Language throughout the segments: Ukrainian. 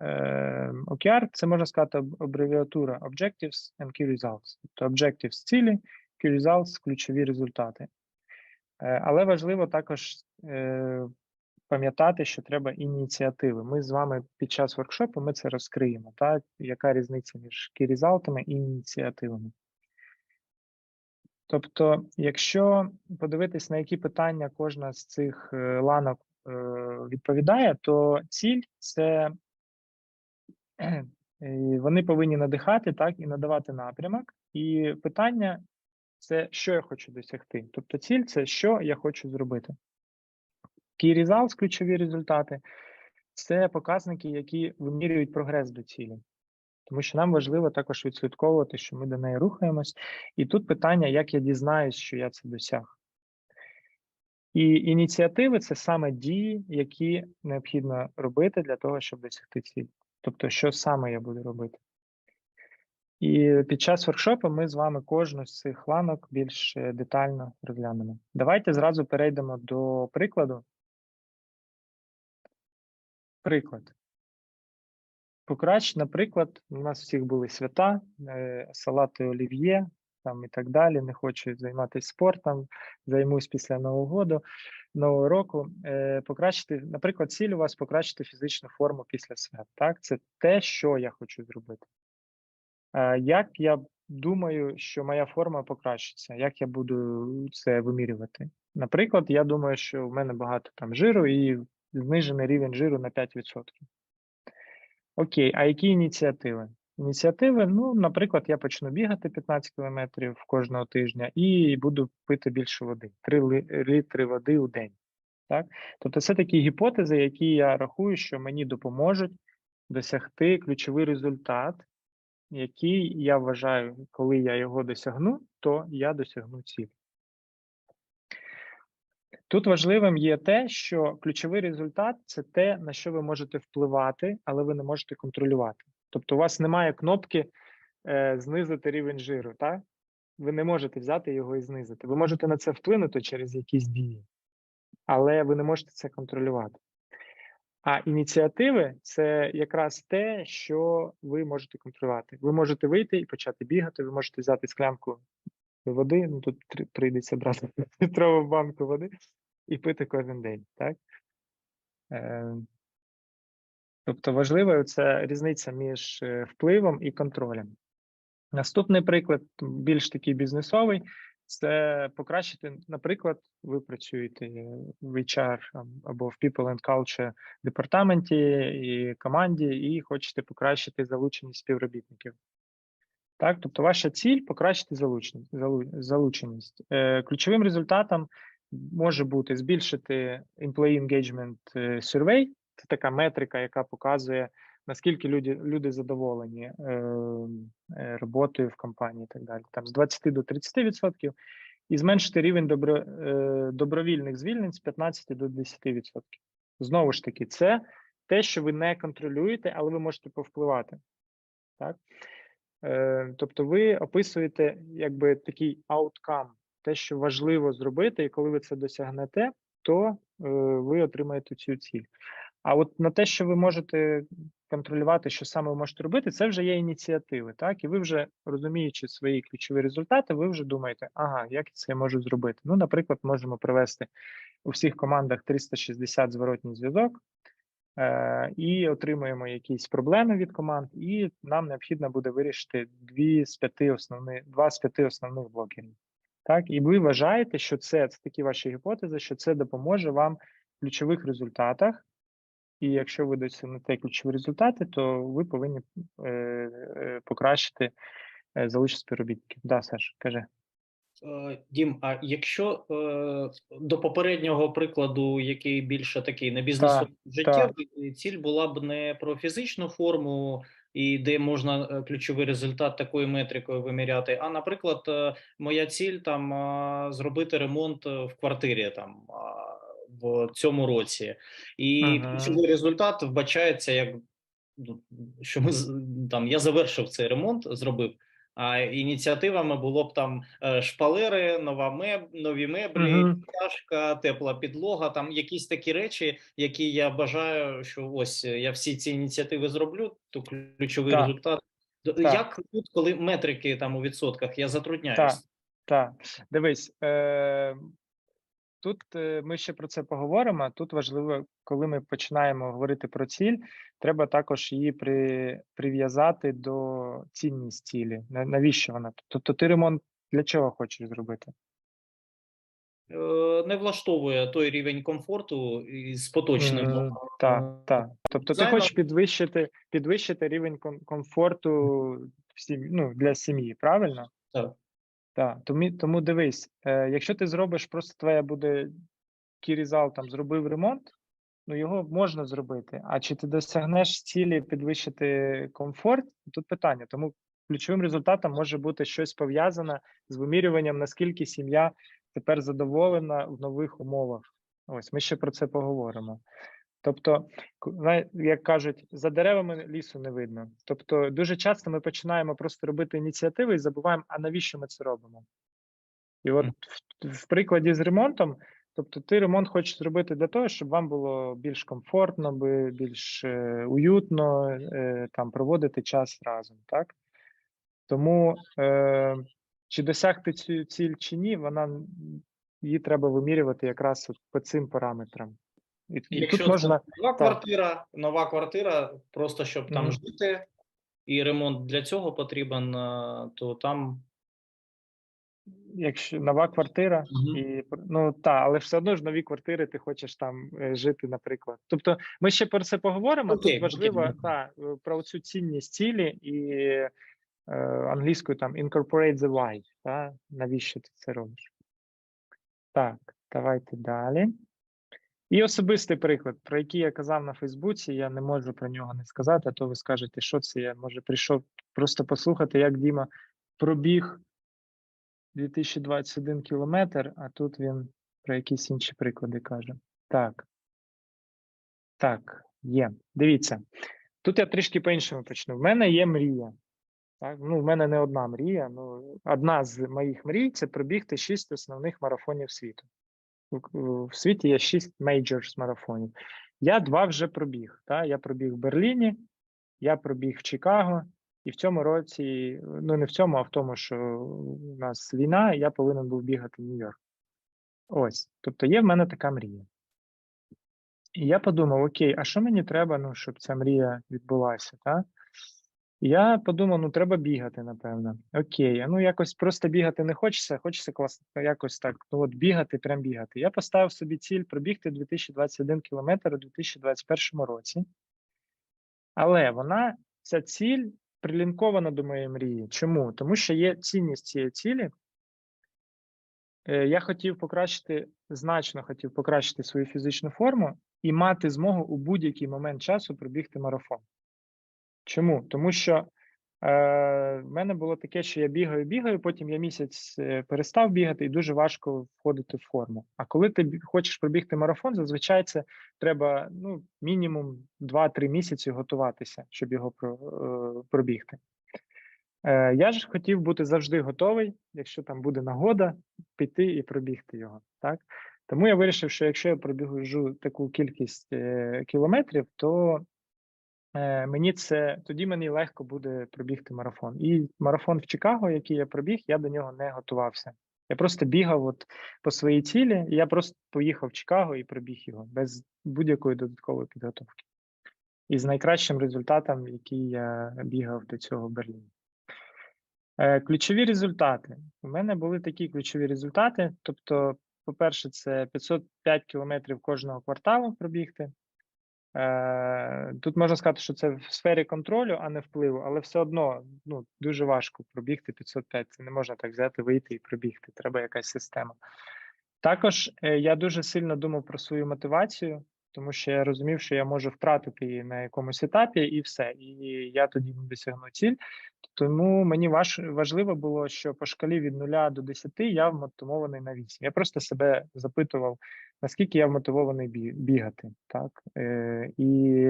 Е, OKR – це можна сказати аб- абревіатура Objectives and Key Results. Тобто Objectives – цілі, Key Results – ключові результати. Е, Але важливо також е, пам'ятати, що треба ініціативи. Ми з вами під час воркшопу ми це розкриємо. Так? Яка різниця між key результатами і ініціативами? Тобто, якщо подивитись, на які питання кожна з цих е, ланок відповідає, то ціль це вони повинні надихати так і надавати напрямок. І питання це що я хочу досягти. Тобто, ціль це що я хочу зробити. Key results, ключові результати, це показники, які вимірюють прогрес до цілі. Тому що нам важливо також відслідковувати, що ми до неї рухаємось. І тут питання, як я дізнаюсь, що я це досяг. І ініціативи це саме дії, які необхідно робити для того, щоб досягти цілі. Тобто, що саме я буду робити. І під час воркшопу ми з вами кожну з цих ланок більш е, детально розглянемо. Давайте зразу перейдемо до прикладу. Приклад. Покрач, наприклад, у нас всіх були свята, е, салати олів'є там і так далі. Не хочу займатися спортом, займусь після Нового Нового року. Е, Покращити, наприклад, ціль у вас покращити фізичну форму після свят. Так, це те, що я хочу зробити. Е, Як я думаю, що моя форма покращиться? Як я буду це вимірювати? Наприклад, я думаю, що в мене багато там жиру і знижений рівень жиру на 5%. Окей, а які ініціативи? Ініціативи, ну, наприклад, я почну бігати 15 кілометрів кожного тижня і буду пити більше води, 3 літри води у день. Так? Тобто це такі гіпотези, які я рахую, що мені допоможуть досягти ключовий результат, який я вважаю, коли я його досягну, то я досягну ціль. Тут важливим є те, що ключовий результат це те, на що ви можете впливати, але ви не можете контролювати. Тобто, у вас немає кнопки е, знизити рівень жиру, так? Ви не можете взяти його і знизити. Ви можете на це вплинути через якісь дії, але ви не можете це контролювати. А ініціативи це якраз те, що ви можете контролювати. Ви можете вийти і почати бігати, ви можете взяти склянку води, ну тут прийдеться брати літрову банку води і пити кожен день, так? Е, тобто важлива це різниця між е, впливом і контролем. Наступний приклад, більш такий бізнесовий, це покращити, наприклад, ви працюєте в HR або в People and Culture департаменті і команді, і хочете покращити залученість співробітників. Так, тобто ваша ціль покращити залученість. залученість. Е, ключовим результатом може бути збільшити Employee Engagement е, Survey. Це така метрика, яка показує, наскільки люди, люди задоволені е, е, роботою в компанії і так далі. Там з 20 до 30%, і зменшити рівень добро, е, добровільних звільнень з 15 до 10%. Знову ж таки, це те, що ви не контролюєте, але ви можете повпливати. Так? Е, тобто ви описуєте якби такий outcome, те, що важливо зробити, і коли ви це досягнете, то е, ви отримаєте цю ціль. А от на те, що ви можете контролювати, що саме ви можете робити, це вже є ініціативи, так? І ви вже розуміючи свої ключові результати, ви вже думаєте, ага, як це я можу зробити. Ну, наприклад, можемо привести у всіх командах 360 зворотній зв'язок, е, і отримуємо якісь проблеми від команд, і нам необхідно буде вирішити дві з п'яти основних, два з п'яти основних блокерів. Так, і ви вважаєте, що це, це такі ваші гіпотези, що це допоможе вам в ключових результатах. І якщо ви досягнете ключові результати, то ви повинні е, е, покращити е, залученість співробітників. Да, Саш, каже. Е, Дім, а якщо е, до попереднього прикладу, який більше такий не бізнесовий життєвий, ціль була б не про фізичну форму, і де можна е, ключовий результат такою метрикою виміряти, а, наприклад, е, моя ціль там е, зробити ремонт е, в квартирі там в цьому році, і Ага. ключовий результат вбачається як ну, що ми там я завершив цей ремонт, зробив. А ініціативами було б там е, шпалери, нова меб, нові меблі, Мгм. чашка, тепла підлога, там якісь такі речі, які я бажаю, що ось е, я всі ці ініціативи зроблю, то ключовий Так. результат. Так. Як тут, коли метрики там у відсотках, я Так, затрудняюсь. так. Дивись, е, тут е, ми ще про це поговоримо. Тут важливо, коли ми починаємо говорити про ціль, треба також її при, прив'язати до цінність цілі. Навіщо вона? Тобто ти ремонт для чого хочеш зробити? Е, Не влаштовує той рівень комфорту із поточним. Мгм, Так, так. Тобто ти хочеш підвищити, підвищити рівень комфорту в сім'ї, ну, для сім'ї, правильно? Так. Так, тому, тому дивись, е, якщо ти зробиш, просто твоя буде кірізал там зробив ремонт, ну його можна зробити. А чи ти досягнеш цілі підвищити комфорт? Тут питання. Тому ключовим результатом може бути щось пов'язане з вимірюванням, наскільки сім'я тепер задоволена в нових умовах. Ось ми ще про це поговоримо. Тобто, як кажуть, за деревами лісу не видно. Тобто, дуже часто ми починаємо просто робити ініціативи і забуваємо, а навіщо ми це робимо? І от в, в прикладі з ремонтом, тобто ти ремонт хочеш зробити для того, щоб вам було більш комфортно, більш е, уютно е, там проводити час разом, так? Тому е, чи досягти цю ціль чи ні, вона її треба вимірювати якраз от по цим параметрам. І, Якщо тут можна нова квартира, нова квартира, просто щоб там Мгм. жити, і ремонт для цього потрібен, е, то там Якщо нова квартира, Мгм. і ну та, але все одно ж нові квартири ти хочеш там е, жити, наприклад. Тобто, ми ще про це поговоримо. Окей, Тут важливо окей. та е, про цю цінність цілі і е, англійською там incorporate the why. Та навіщо ти це робиш? Так, давайте далі. І особистий приклад, про який я казав на Фейсбуці, я не можу про нього не сказати, а то ви скажете, що це я може прийшов просто послухати, як Діма пробіг 2021 кілометр, а тут він про якісь інші приклади каже. Так. Так, є. Дивіться. Тут я трішки по-іншому почну. В мене є мрія. Так? Ну, в мене не одна мрія. Ну, одна з моїх мрій це пробігти шість основних марафонів світу. В світі є шість мейджорс марафонів. Я два вже пробіг. Та? Я пробіг в Берліні, я пробіг в Чикаго, і в цьому році, ну не в цьому, а в тому, що у нас війна, я повинен був бігати в Нью-Йорк. Ось. Тобто є в мене така мрія. І я подумав: окей, а що мені треба, ну, щоб ця мрія відбулася? Та? Я подумав, ну треба бігати, напевно. Окей, ну якось просто бігати не хочеться, хочеться класно, якось так. Ну от бігати, прям бігати. Я поставив собі ціль пробігти 2021 кілометр у 2021 році. Але вона, ця ціль, прилінкована до моєї мрії. Чому? Тому що є цінність цієї цілі. Е, Я хотів покращити, значно хотів покращити свою фізичну форму і мати змогу у будь-який момент часу пробігти марафон. Чому? Тому що е, в мене було таке, що я бігаю, бігаю, потім я місяць е, перестав бігати, і дуже важко входити в форму. А коли ти хочеш пробігти марафон, зазвичай це треба ну, мінімум 2-3 місяці готуватися, щоб його е, пробігти. Е, я ж хотів бути завжди готовий, якщо там буде нагода, піти і пробігти його. Так? Тому я вирішив, що якщо я пробіжу таку кількість е, кілометрів, то мені це тоді мені легко буде пробігти марафон. І марафон в Чикаго, який я пробіг, я до нього не готувався. Я просто бігав от по своїй цілі, і я просто поїхав в Чикаго і пробіг його без будь-якої додаткової підготовки. І з найкращим результатом, який я бігав до цього в Берліні. Е, Ключові результати. У мене були такі ключові результати. Тобто, по-перше, це 505 кілометрів кожного кварталу пробігти. Е, Тут можна сказати, що це в сфері контролю, а не впливу, але все одно ну, дуже важко пробігти 505. Це не можна так взяти, вийти і пробігти. Треба якась система. Також е, я дуже сильно думав про свою мотивацію, тому що я розумів, що я можу втратити її на якомусь етапі, і все. І я тоді досягну ціль. Тому мені важ, важливо було, що по шкалі від 0 до 10 я вмотивований на 8. Я просто себе запитував, наскільки я вмотивований бігати. Так? Е, і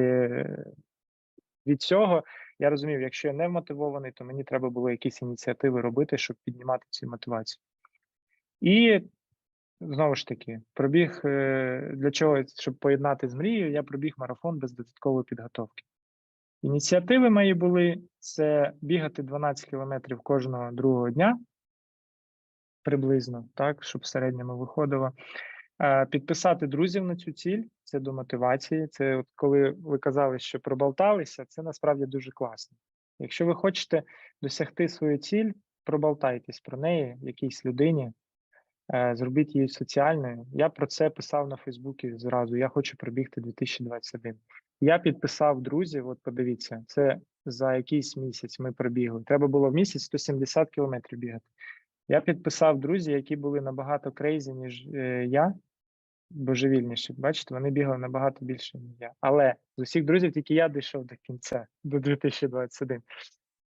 від цього Я розумів, якщо я не вмотивований, то мені треба було якісь ініціативи робити, щоб піднімати цю мотивацію. І знову ж таки, пробіг е, для чого, щоб поєднати з мрією, я пробіг марафон без додаткової підготовки. Ініціативи мої були це бігати 12 кілометрів кожного другого дня, приблизно, так, щоб в середньому виходило. Е, Підписати друзів на цю ціль це до мотивації. Це от коли ви казали, що проболталися, це насправді дуже класно. Якщо ви хочете досягти свою ціль, проболтайтесь про неї якійсь людині, е, зробіть її соціальною. Я про це писав на Фейсбуці зразу. Я хочу пробігти 2021. Я підписав друзів. От подивіться, це за якийсь місяць ми пробігли. Треба було в місяць 170 кілометрів бігати. Я підписав друзі, які були набагато крейзі, ніж е, я, божевільніші. Бачите, вони бігали набагато більше, ніж я. Але з усіх друзів тільки я дійшов до кінця, до 2021.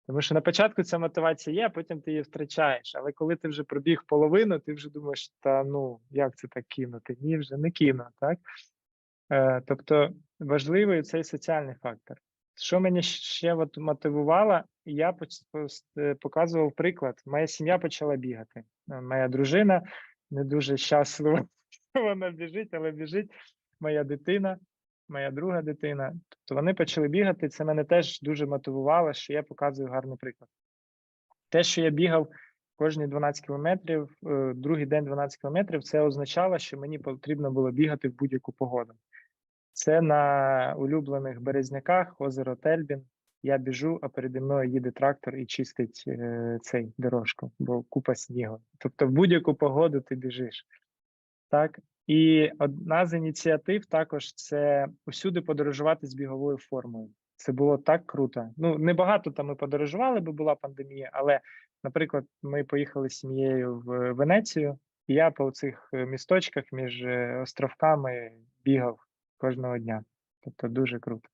Тому що на початку ця мотивація є, а потім ти її втрачаєш. Але коли ти вже пробіг половину, ти вже думаєш, та ну як це так кинути? Ні, вже не кину, так? Е, тобто важливий цей соціальний фактор. Що мені ще от мотивувало, я показував приклад. Моя сім'я почала бігати. Моя дружина не дуже щаслива, вона біжить, але біжить моя дитина, моя друга дитина. Тобто вони почали бігати. Це мене теж дуже мотивувало, що я показую гарний приклад. Те, що я бігав кожні 12 кілометрів, е, другий день 12 кілометрів, це означало, що мені потрібно було бігати в будь-яку погоду. Це на улюблених березняках, озеро Тельбін. Я біжу, а переді мною їде трактор і чистить е, цей дорожку, бо купа снігу. Тобто в будь-яку погоду ти біжиш. Так? І одна з ініціатив також це усюди подорожувати з біговою формою. Це було так круто. Ну, небагато там ми подорожували, бо була пандемія, але, наприклад, ми поїхали з сім'єю в Венецію, і я по цих е, місточках між е, островками бігав кожного дня. Тобто дуже круто.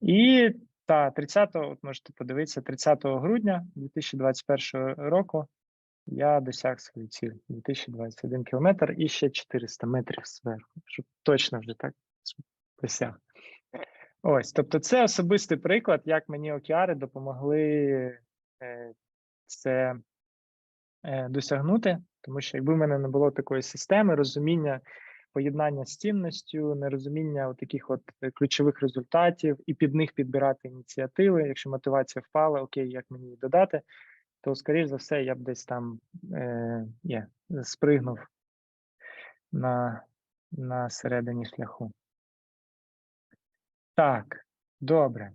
І та 30, от можете подивитися, 30 грудня 2021 року я досяг свою ціль 2021 кілометр і ще 400 метрів зверху, щоб точно вже так досяг. Ось, тобто, це особистий приклад, як мені океари допомогли е, це е, досягнути, тому що якби в мене не було такої системи, розуміння поєднання з цінністю, нерозуміння таких от е, ключових результатів, і під них підбирати ініціативи. Якщо мотивація впала, окей, як мені її додати, то скоріш за все я б десь там е, є, спригнув на, на середині шляху. Так, добре.